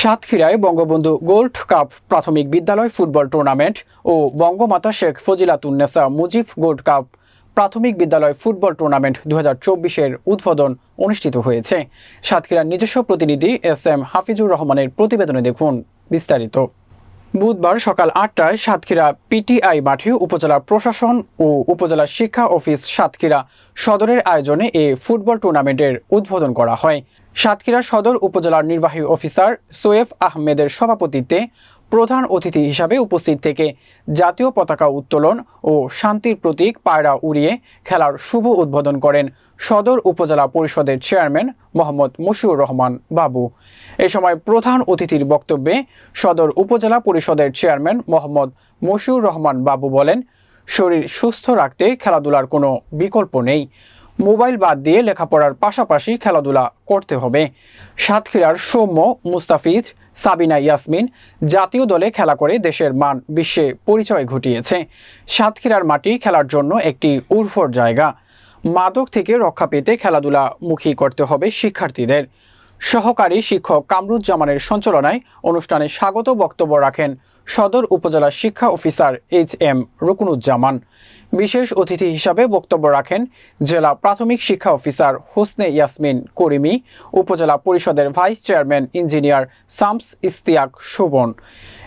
সাতক্ষীরায় Bangabandhu gold cup প্রাথমিক বিদ্যালয় ফুটবল টুর্নামেন্ট ও বঙ্গমাতা শেখ ফজিলাতুন্নেসা মুজিব গোল্ড কাপ প্রাথমিক বিদ্যালয় ফুটবল টুর্নামেন্ট দু হাজার চব্বিশের উদ্বোধন অনুষ্ঠিত হয়েছে। সাতক্ষীরার নিজস্ব প্রতিনিধি এস এম হাফিজুর রহমানের প্রতিবেদনে দেখুন বিস্তারিত। বুধবার সকাল আটটায় সাতক্ষীরা পিটিআই মাঠে উপজেলা প্রশাসন ও উপজেলা শিক্ষা অফিস সাতক্ষীরা সদরের আয়োজনে এ ফুটবল টুর্নামেন্টের উদ্বোধন করা হয়। সাতক্ষীরা সদর উপজেলার নির্বাহী অফিসার সোয়েফ আহমেদের সভাপতিত্বে প্রধান অতিথি হিসাবে উপস্থিত থেকে জাতীয় পতাকা উত্তোলন ও শান্তির প্রতীক পায়রা উড়িয়ে খেলার শুভ উদ্বোধন করেন সদর উপজেলা পরিষদের চেয়ারম্যান মোহাম্মদ মশিউর রহমান বাবু। এ সময় প্রধান অতিথির বক্তব্যে সদর উপজেলা পরিষদের চেয়ারম্যান মোহাম্মদ মশিউর রহমান বাবু বলেন, শরীর সুস্থ রাখতে খেলাধুলার কোনো বিকল্প নেই। মোবাইল বাদ দিয়ে লেখাপড়ার পাশাপাশি খেলাধুলা করতে হবে। সাতক্ষীরার সৌম্য, মুস্তাফিজ, সাবিনা, ইয়াসমিন জাতীয় দলে খেলা করে দেশের মান বিশ্বে পরিচয় ঘটিয়েছে। সাতক্ষীরার মাটি খেলার জন্য একটি উর্ফর জায়গা। মাদক থেকে রক্ষা পেতে খেলাধুলা মুখী করতে হবে শিক্ষার্থীদের। সহকারী শিক্ষক কামরুজ্জামানের সঞ্চালনায় অনুষ্ঠানে স্বাগত বক্তব্য রাখেন সদর উপজেলা শিক্ষা অফিসার এইচ এম রুকনুজ্জামান। বিশেষ অতিথি হিসাবে বক্তব্য রাখেন জেলা প্রাথমিক শিক্ষা অফিসার হোসনে ইয়াসমিন করিমি, উপজেলা পরিষদের vice chairman engineer Shams Istiaque Shovon.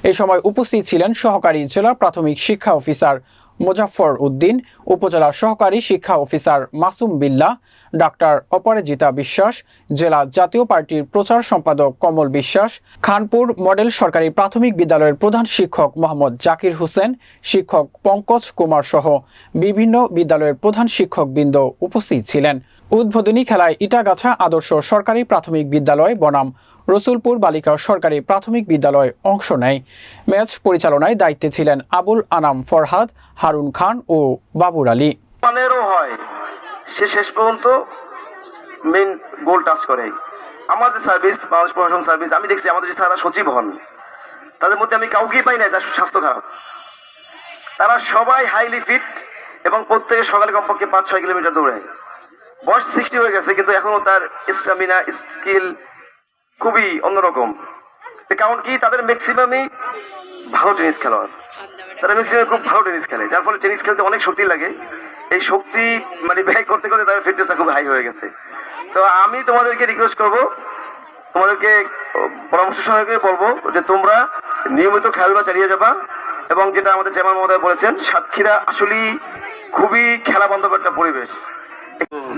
এ সময় উপস্থিত ছিলেন সহকারী জেলা প্রাথমিক শিক্ষা অফিসার মোজাফফর উদ্দিন, উপজেলা সহকারী শিক্ষা অফিসার মাসুম বিল্লা ডাক্তার অপরাজিতা বিশ্বাস, জেলা জাতীয় পার্টির প্রচার সম্পাদক কমল বিশ্বাস, খানপুর মডেল সরকারি প্রাথমিক বিদ্যালয়ের প্রধান শিক্ষক মোহাম্মদ জাকির হোসেন, শিক্ষক পঙ্কজ কুমার সহ বিভিন্ন বিদ্যালয়ের প্রধান শিক্ষকবৃন্দ উপস্থিত ছিলেন। উদ্বোধনী খেলায় ইটাগাছা আদর্শ সরকারি প্রাথমিক বিদ্যালয় বনাম রসুলপুর বালিকা সরকারি প্রাথমিক বিদ্যালয় অংশ নেয়। ম্যাচ পরিচালনায় দায়িত্বে ছিলেন আবুল আনাম ফরহাদ, হারুন খান ও বাবুর আলী। মানেরও হয়। সে শেষ পর্যন্ত মেন গোল টাচ করে। আমাদের সার্ভিস বাংলাদেশ প্রশাসন সার্ভিস আমি দেখছি আমাদের সারা সচিব হন, তাদের মধ্যে আমি কাউকেই পাই না যার স্বাস্থ্য খারাপ। তারা সবাই হাইলি ফিট এবং প্রত্যেকে সকালে কমপক্ষে পাঁচ ছয় কিলোমিটার দৌড়ায়। বয়স সৃষ্টি হয়ে গেছে, কিন্তু এখনও তার স্টামিনা স্কিল খুবই অন্যরকম। কারণ কি তাদের ম্যাক্সিমামই ভালো টেনিস খেলোয়াড়। তারা ম্যাক্সিমাম খুব ভালো টেনিস খেলে, যার ফলে টেনিস খেলতে অনেক শক্তি লাগে। এই শক্তি মানে ব্যয় করতে করতে তাদের ফিটনেসটা খুব হাই হয়ে গেছে। তো আমি তোমাদেরকে রিকোয়েস্ট করব, তোমাদেরকে পরামর্শ সহকারে বলব যে তোমরা নিয়মিত খেলাধুলা চালিয়ে যাবা এবং যেটা আমাদের চেয়ারম্যান মহোদয় বলেছেন, সাতক্ষীরা আসলেই খুবই খেলা বান্ধব একটা পরিবেশ।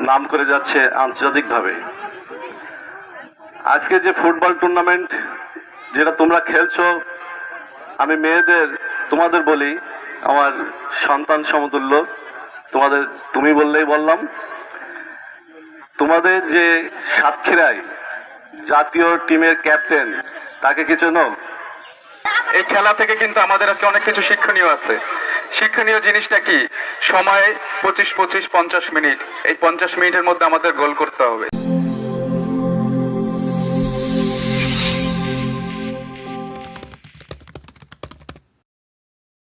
নাম করে যাচ্ছে আন্তর্জাতিকভাবে। আজকে যে ফুটবল টুর্নামেন্ট যেটা তোমরা খেলছো, আমি মেয়েদের, তোমাদের বলি, আমার সন্তান সমতুল্য, তোমাদের, তুমি বললেই বললাম। তোমাদের যে সাতক্ষীরায় জাতীয় টিমের ক্যাপ্টেন, তাকে কি চেনো? এই খেলা থেকে কিন্তু আমাদের আজকে অনেক কিছু শিক্ষণীয় আছে। শিক্ষণীয় জিনিসটা কি? সময় পঁচিশ পঁচিশ পঞ্চাশ মিনিট। এই পঞ্চাশ মিনিটের মধ্যে আমাদের গোল করতে হবে।